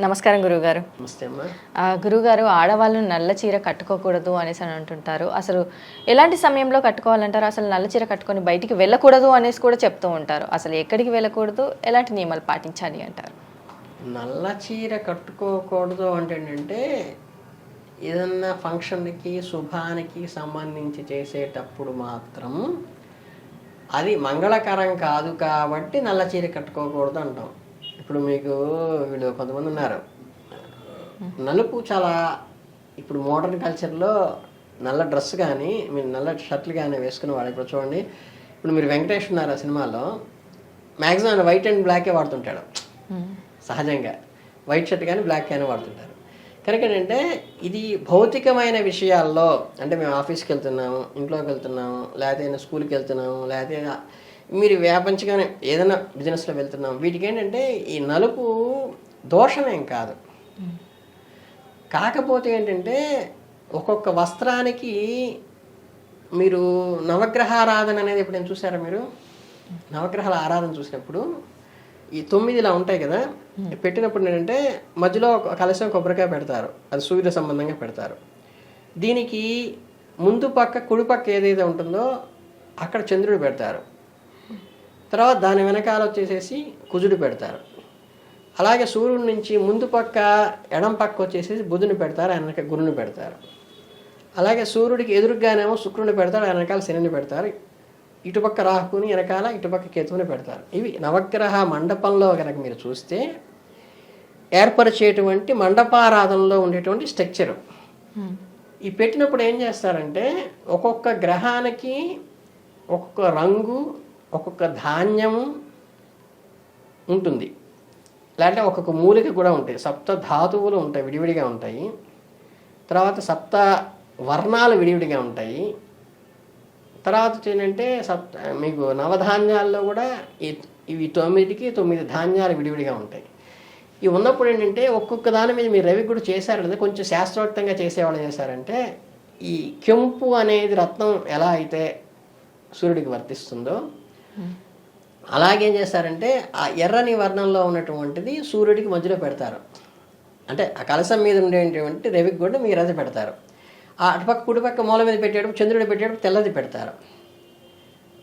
నమస్కారం గురువుగారు. నమస్తే అమ్మా. ఆ, గురువుగారు ఆడవాళ్ళు నల్ల చీర కట్టుకోకూడదు అనేసి అని అంటుంటారు. అసలు ఎలాంటి సమయంలో కట్టుకోవాలంటారు? అసలు నల్ల చీర కట్టుకొని బయటికి వెళ్ళకూడదు అనేసి కూడా చెప్తూ ఉంటారు. అసలు ఎక్కడికి వెళ్ళకూడదు? ఎలాంటి నియమాలు పాటించాలి అంటారు? నల్ల చీర కట్టుకోకూడదు అంటే ఏంటంటే ఏదన్నా ఫంక్షన్కి శుభానికి సంబంధించి చేసేటప్పుడు మాత్రం అది మంగళకరం కాదు కాబట్టి నల్ల చీర కట్టుకోకూడదు అంటాం. ఇప్పుడు మీకు వీళ్ళు కొంతమంది ఉన్నారు. నలుపు చాలా ఇప్పుడు మోడర్న్ కల్చర్లో నల్ల డ్రెస్ కానీ మీరు నల్ల షర్ట్లు కానీ వేసుకునే వాళ్ళు ఇప్పుడు చూడండి. ఇప్పుడు మీరు వెంకటేష్ ఉన్నారు ఆ సినిమాలో మ్యాక్సిమం వైట్ అండ్ బ్లాకే వాడుతుంటాడు. సహజంగా. వైట్ షర్ట్ కానీ బ్లాక్ కానీ వాడుతుంటారు. కనుక ఏంటంటే ఇది భౌతికమైన విషయాల్లో అంటే మేము ఆఫీస్కి వెళ్తున్నాము ఇంట్లోకి వెళ్తున్నాము లేకపోతే స్కూల్కి వెళ్తున్నాము లేకపోతే మీరు వ్యాపించగానే ఏదైనా బిజినెస్లో వెళ్తున్నాము వీటికి ఏంటంటే ఈ నలుపు దోషమేం కాదు. కాకపోతే ఏంటంటే ఒక్కొక్క వస్త్రానికి మీరు నవగ్రహ ఆరాధన అనేది ఎప్పుడైనా చూసారా మీరు? నవగ్రహాల ఆరాధన చూసినప్పుడు ఈ తొమ్మిది ఇలా ఉంటాయి కదా? పెట్టినప్పుడు ఏంటంటే మధ్యలో ఒక కలశం కొబ్బరికాయ పెడతారు. అది సూర్య సంబంధంగా పెడతారు. దీనికి ముందు పక్క కుడి పక్క ఏదైతే ఉంటుందో అక్కడ చంద్రుడు పెడతారు. తర్వాత దాని వెనకాల వచ్చేసేసి కుజుడు పెడతారు. అలాగే సూర్యుడి నుంచి ముందు పక్క ఎడం పక్క వచ్చేసేసి బుధుని పెడతారు ఆయన వెనక గురుని పెడతారు. అలాగే సూర్యుడికి ఎదురుగానేమో శుక్రుని పెడతారు ఆయన వెనకాల శనిని పెడతారు. ఇటుపక్క రాహుని వెనకాల ఇటుపక్క కేతువుని పెడతారు. ఇవి నవగ్రహ మండపంలో కనుక మీరు చూస్తే ఏర్పరిచేటువంటి మండపారాధనలో ఉండేటువంటి స్ట్రక్చరు. ఈ పెట్టినప్పుడు ఏం చేస్తారంటే ఒక్కొక్క గ్రహానికి ఒక్కొక్క రంగు ఒక్కొక్క ధాన్యము ఉంటుంది. లేదంటే ఒక్కొక్క మూలిక కూడా ఉంటాయి. సప్త ధాతువులు ఉంటాయి విడివిడిగా ఉంటాయి. తర్వాత సప్త వర్ణాలు విడివిడిగా ఉంటాయి. తర్వాత ఏంటంటే సప్త మీకు నవధాన్యాల్లో కూడా ఇవి తొమ్మిదికి తొమ్మిది ధాన్యాలు విడివిడిగా ఉంటాయి. ఇవి ఉన్నప్పుడు ఏంటంటే ఒక్కొక్క దాని మీద మీరు రవి కూడా చేశారు కొంచెం శాస్త్రోక్తంగా చేసేవాళ్ళు చేశారంటే ఈ కెంపు అనేది రత్నం ఎలా అయితే సూర్యుడికి వర్తిస్తుందో అలాగేం చేస్తారంటే ఆ ఎర్రని వర్ణంలో ఉన్నటువంటిది సూర్యుడికి మధ్యలో పెడతారు. అంటే ఆ కలసం మీద ఉండేటువంటి రవికి కూడా మీరు అది పెడతారు. ఆ అటుపక్క కుడిపక్క మూల మీద పెట్టేటప్పుడు చంద్రుడు పెట్టేటప్పుడు తెల్లది పెడతారు.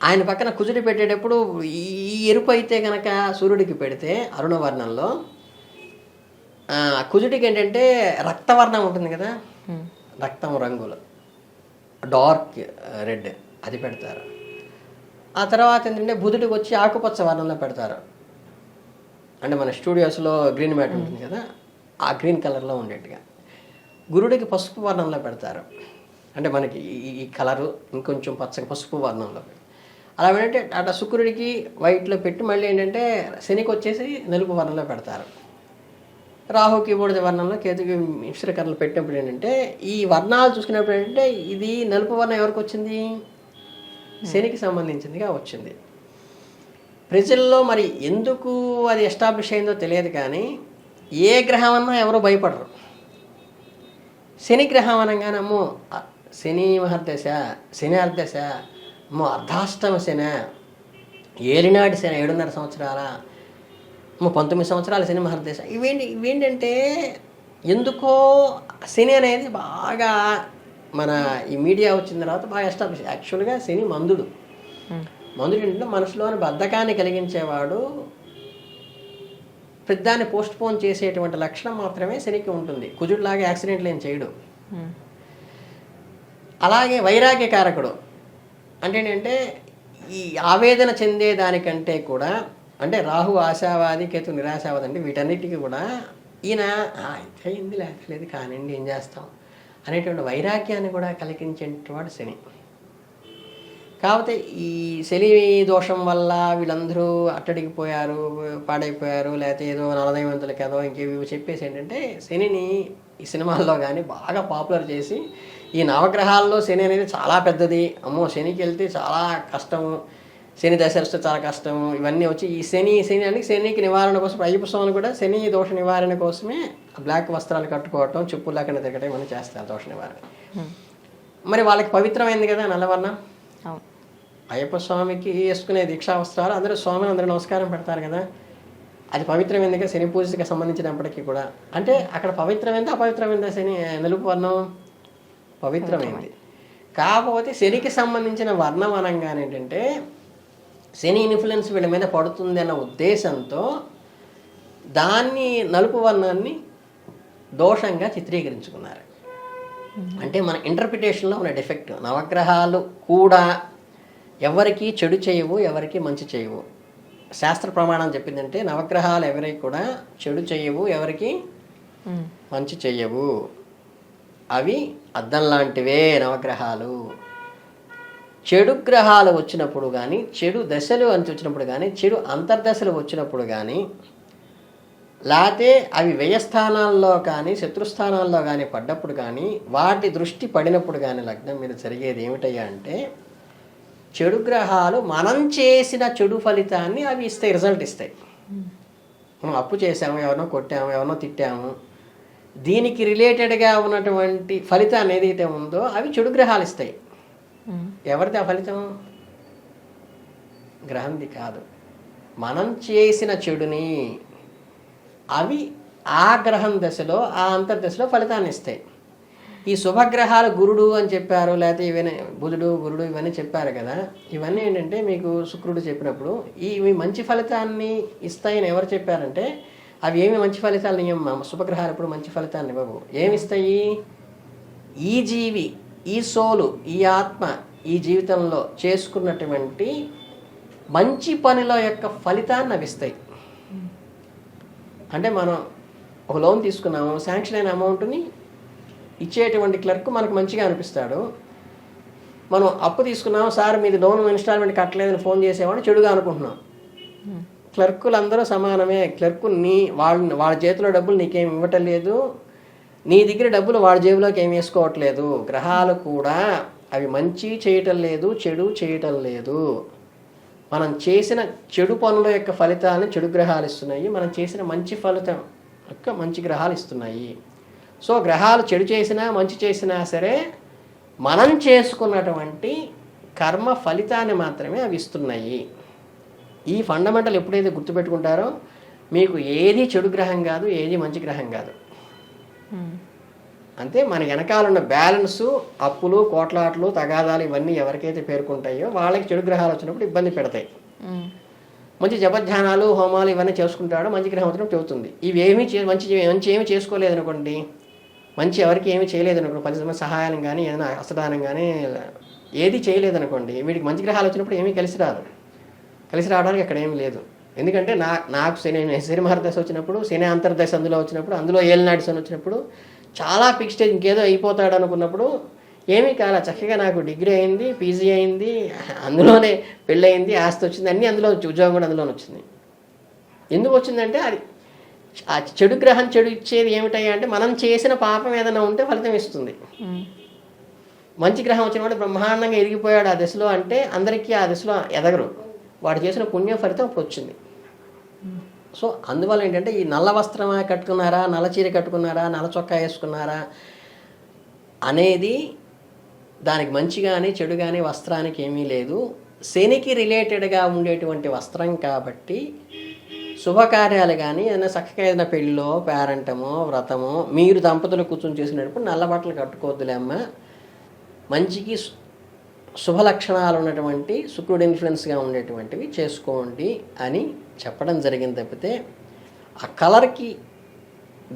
ఆయన పక్కన కుజుడు పెట్టేటప్పుడు ఈ ఎరుపు అయితే కనుక సూర్యుడికి పెడితే అరుణవర్ణంలో కుజుడికి ఏంటంటే రక్తవర్ణం ఉంటుంది కదా? రక్తం రంగులు. డార్క్ రెడ్ అది పెడతారు. ఆ తర్వాత ఏంటంటే బుధుడికి వచ్చి ఆకుపచ్చ వర్ణంలో పెడతారు. అంటే మన స్టూడియోస్లో గ్రీన్ మ్యాట్ ఉంటుంది కదా ఆ గ్రీన్ కలర్లో ఉండేట్టుగా. గురుడికి పసుపు వర్ణంలో పెడతారు. అంటే మనకి ఈ- ఈ కలరు ఇంకొంచెం పచ్చగా పసుపు వర్ణంలో అలా ఏంటంటే అట్లా శుక్రుడికి వైట్లో పెట్టి మళ్ళీ ఏంటంటే శనికి వచ్చేసి నలుపు వర్ణంలో పెడతారు. రాహుకి బూడిద వర్ణంలో కేతుకి మిశ్రకరణలు పెట్టినప్పుడు ఏంటంటే ఈ వర్ణాలు చూసుకున్నప్పుడు ఏంటంటే ఇది నలుపు వర్ణం ఎవరికి వచ్చింది? Hmm. శనికి సంబంధించిందిగా వచ్చింది. ప్రజల్లో మరి ఎందుకు అది ఎస్టాబ్లిష్ అయిందో తెలియదు కానీ ఏ గ్రహం అన్నా ఎవరు భయపడరు. శని గ్రహం అనగానేమో శని మహర్దశ శని అర్ధశ అమ్మో అర్ధాష్టమ శని ఏలినాటి శని ఏడున్నర సంవత్సరాల అమ్మో పంతొమ్మిది సంవత్సరాల శని మహర్దశ. ఇవేంటి ఇవేంటంటే ఎందుకో శని అనేది బాగా మన ఈ మీడియా వచ్చిన తర్వాత బాగా ఎస్టాబ్లిష్ యాక్చువల్గా శని మందుడు. మందుడు ఏంటంటే మనసులోని బద్ధకాన్ని కలిగించేవాడు. ప్రతిదాన్ని పోస్ట్ పోన్ చేసేటువంటి లక్షణం మాత్రమే శనికి ఉంటుంది. కుజుడిలాగా యాక్సిడెంట్లు ఏం చేయడు. అలాగే వైరాగ్యకారకుడు అంటే ఏంటంటే ఈ ఆవేదన చెందే దానికంటే కూడా అంటే రాహు ఆశావాది కేతు నిరాశావాది అంటే వీటన్నిటికీ కూడా ఈయన "ఆ, అయితే అయింది లేకపోలేదు కానివ్వండి ఏం చేస్తాం? అనేటువంటి వైరాగ్యాన్ని కూడా కలిగించేటువంటి శని. కాకపోతే ఈ శని దోషం వల్ల వీళ్ళందరూ అట్టడిగిపోయారు పాడైపోయారు లేకపోతే ఏదో నలదైవంతులకి ఏదో ఇంకేవి చెప్పేసి ఏంటంటే శనిని ఈ సినిమాల్లో కానీ బాగా పాపులర్ చేసి ఈ నవగ్రహాల్లో శని అనేది చాలా పెద్దది. అమ్మో శనికి వెళ్తే చాలా కష్టము. శని దశరిస్తే చాలా కష్టము. ఇవన్నీ వచ్చి ఈ శని శని అని శనికి నివారణ కోసం అయ్యప్ప స్వామిని కూడా శని దోష నివారణ కోసమే బ్లాక్ వస్త్రాలు కట్టుకోవటం చెప్పులు లేకుండా తిరగటం ఇవన్నీ చేస్తారు దోష నివారణ. మరి వాళ్ళకి పవిత్రమైంది కదా నల్లవర్ణం? అయ్యప్ప స్వామికి వేసుకునే దీక్షా వస్త్రాలు అందరూ స్వామిని అందరూ నమస్కారం పెడతారు కదా. అది పవిత్రమైనదిగా శని పూజకి సంబంధించినప్పటికీ కూడా. అంటే అక్కడ పవిత్రమైంది అపవిత్రమైందా శని? నలుపు వర్ణం? పవిత్రమైంది. కాకపోతే శనికి సంబంధించిన వర్ణం అనగానే ఏంటంటే శని ఇన్ఫ్లుయెన్స్ వీళ్ళ మీద పడుతుంది అన్న ఉద్దేశంతో దాన్ని నలుపు వర్ణాన్ని దోషంగా చిత్రీకరించుకున్నారు. అంటే మన ఇంటర్ప్రిటేషన్లో ఉన్న డిఫెక్ట్ నవగ్రహాలు కూడా ఎవరికి చెడు చేయవు ఎవరికి మంచి చేయవు. శాస్త్ర ప్రమాణం చెప్పిందంటే నవగ్రహాలు ఎవరికి కూడా చెడు చేయవు ఎవరికి. మంచి చెయ్యవు అవి అద్దం లాంటివే నవగ్రహాలు. చెడు గ్రహాలు వచ్చినప్పుడు కానీ చెడు దశలు అని వచ్చినప్పుడు కానీ చెడు అంతర్దశలు వచ్చినప్పుడు కానీ లేకపోతే అవి వ్యయస్థానాల్లో కానీ శత్రుస్థానాల్లో కానీ పడ్డప్పుడు కానీ వాటి దృష్టి పడినప్పుడు కానీ లగ్నం మీద జరిగేది ఏమిటయ్యా అంటే చెడు గ్రహాలు మనం చేసిన చెడు ఫలితాన్ని అవి ఇస్తాయి రిజల్ట్ ఇస్తాయి. మనం అప్పు చేసాము ఎవరినో కొట్టాము ఎవరినో తిట్టాము. దీనికి రిలేటెడ్గా ఉన్నటువంటి ఫలితాన్ని ఏదైతే ఉందో అవి చెడు గ్రహాలు ఇస్తాయి. ఎవరిది ఆ ఫలితం? గ్రహంది కాదు. మనం చేసిన చెడుని అవి ఆ గ్రహం దశలో ఆ అంతర్దశలో ఫలితాన్ని ఇస్తాయి. ఈ శుభగ్రహాలు గురుడు అని చెప్పారు లేకపోతే ఇవన్నీ బుధుడు గురుడు ఇవన్నీ చెప్పారు కదా. ఇవన్నీ ఏంటంటే మీకు శుక్రుడు చెప్పినప్పుడు ఇవి మంచి ఫలితాన్ని ఇస్తాయని ఎవరు చెప్పారంటే అవి ఏమి మంచి ఫలితాలు ఇవ్వమ్మా శుభగ్రహాలు ఇప్పుడు మంచి ఫలితాన్ని ఇవ్వవు. ఏమిస్తాయి ఈ జీవి ఈ సోలు ఈ ఆత్మ ఈ జీవితంలో చేసుకున్నటువంటి మంచి పనుల యొక్క ఫలితాన్ని అవి ఇస్తాయి. అంటే మనం ఒక లోన్ తీసుకున్నాము శాంక్షన్ అయిన అమౌంట్ని ఇచ్చేటువంటి క్లర్క్ మనకు మంచిగా అనిపిస్తాడు. మనం అప్పు తీసుకున్నాము సార్ మీది లోన్ ఇన్స్టాల్మెంట్ కట్టలేదని ఫోన్ చేసేవాడు చెడుగా అనుకుంటున్నాం. క్లర్కులు అందరూ సమానమే. క్లర్కు నీ వాళ్ళ వాళ్ళ చేతిలో డబ్బులు నీకేం ఇవ్వటం లేదు. నీ దగ్గర డబ్బులు వాళ్ళ జేబులోకి ఏం వేసుకోవట్లేదు. గ్రహాలు కూడా అవి మంచి చేయటం లేదు చెడు చేయటం లేదు. మనం చేసిన చెడు పనుల యొక్క ఫలితాలను చెడు గ్రహాలు ఇస్తున్నాయి మనం చేసిన మంచి ఫలితం యొక్క మంచి గ్రహాలు ఇస్తున్నాయి. సో గ్రహాలు చెడు చేసినా మంచి చేసినా సరే మనం చేసుకున్నటువంటి కర్మ ఫలితాన్ని మాత్రమే అవి ఇస్తున్నాయి. ఈ ఫండమెంటల్ ఎప్పుడైతే గుర్తుపెట్టుకుంటారో మీకు ఏది చెడు గ్రహం కాదు ఏది మంచి గ్రహం కాదు. అంతే మన వెనకాల ఉన్న బ్యాలెన్సు అప్పులు కోట్లాట్లు తగాదాలు ఇవన్నీ ఎవరికైతే పేర్కొంటాయో వాళ్ళకి చెడు గ్రహాలు వచ్చినప్పుడు ఇబ్బంది పెడతాయి. మంచి జపధ్యానాలు హోమాలు ఇవన్నీ చేసుకుంటాడు మంచి గ్రహం వచ్చినప్పుడు చెబుతుంది. ఇవి ఏమీ చే మంచి మంచి ఏమి చేసుకోలేదు అనుకోండి మంచి ఎవరికి ఏమీ చేయలేదు అనుకోండి పది మంది సహాయం కానీ ఏదైనా హస్తదానం కానీ ఏది చేయలేదు అనుకోండి వీడికి మంచి గ్రహాలు వచ్చినప్పుడు ఏమీ కలిసి రాదు. కలిసి రావడానికి అక్కడ ఏమీ లేదు. ఎందుకంటే నా నాకు శని శని మహర్దశ వచ్చినప్పుడు శని అంతర్దశ అందులో వచ్చినప్పుడు అందులో ఏలినాటి శని వచ్చినప్పుడు చాలా స్టేజ్ ఇంకేదో అయిపోతాడు అనుకున్నప్పుడు ఏమీ కాల చక్కగా నాకు డిగ్రీ అయింది పీజీ అయింది అందులోనే పెళ్ళి అయింది ఆస్తి వచ్చింది అన్నీ అందులో ఉద్యోగం కూడా అందులోనే వచ్చింది. ఎందుకు వచ్చిందంటే అది ఆ చెడు గ్రహం చెడు ఇచ్చేది ఏమిటయ్యా అంటే మనం చేసిన పాపం ఏదైనా ఉంటే ఫలితం ఇస్తుంది. మంచి గ్రహం వచ్చిన వాడు బ్రహ్మాండంగా ఎదిగిపోయాడు ఆ దశలో అంటే అందరికీ ఆ దశలో ఎదగరు. వాడు చేసిన పుణ్య ఫలితం ఇప్పుడు వచ్చింది. సో అందువల్ల ఏంటంటే ఈ నల్ల వస్త్రం కట్టుకున్నారా నల్ల చీర కట్టుకున్నారా నల్ల చొక్కా వేసుకున్నారా అనేది దానికి మంచి కానీ చెడు కానీ వస్త్రానికి ఏమీ లేదు. శనికి రిలేటెడ్గా ఉండేటువంటి వస్త్రం కాబట్టి శుభకార్యాలు కానీ ఏదైనా చక్కగా ఏదైనా పెళ్ళిలో పేరంటమో వ్రతమో మీరు దంపతులు కూర్చొని చేసినప్పుడు నల్ల బట్టలు కట్టుకోవద్దులే అమ్మ. మంచికి శుభ లక్షణాలు ఉన్నటువంటి శుక్రుడు ఇన్ఫ్లుయెన్స్గా ఉండేటువంటివి చేసుకోండి అని చెప్పడం జరిగింది తప్పితే ఆ కలర్కి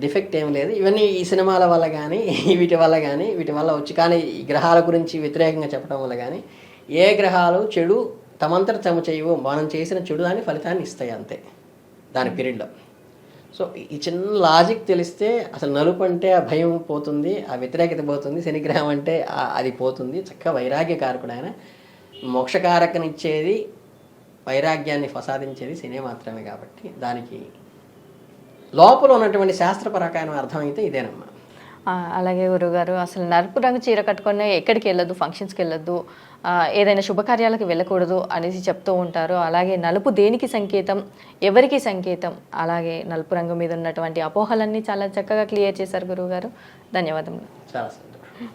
డిఫెక్ట్ ఏం లేదు. ఇవన్నీ ఈ సినిమాల వల్ల కానీ వీటి వల్ల కానీ వీటి వల్ల వచ్చి కానీ ఈ గ్రహాల గురించి వ్యతిరేకంగా చెప్పడం వల్ల కానీ ఏ గ్రహాలు చెడు తమంతట తమ చేయవు మనం చేసిన చెడు దాని ఫలితాన్ని ఇస్తాయి అంతే. దాని పీరియడ్లో. సో ఈ చిన్న లాజిక్ తెలిస్తే అసలు నలుపు అంటే ఆ భయం పోతుంది ఆ వ్యతిరేకత పోతుంది శనిగ్రహం అంటే అది పోతుంది. చక్కగా వైరాగ్యకారకుడు ఆయన. మోక్షకారకనిచ్చేది వైరాగ్యాన్ని ప్రసాదించేది శని మాత్రమే కాబట్టి దానికి లోపల ఉన్నటువంటి శాస్త్రపరకాయన అర్థమైతే ఇదేనమ్మా. అలాగే గురుగారు అసలు నలుపు రంగు చీర కట్టుకొని ఎక్కడికి వెళ్ళదు ఫంక్షన్స్కి వెళ్ళొద్దు ఏదైనా శుభకార్యాలకు వెళ్ళకూడదు అనేసి చెప్తూ ఉంటారు. అలాగే నలుపు దేనికి సంకేతం? ఎవరికి సంకేతం? అలాగే నలుపు రంగు మీద ఉన్నటువంటి అపోహలన్నీ చాలా చక్కగా క్లియర్ చేశారు గురువుగారు ధన్యవాదములు. చాలా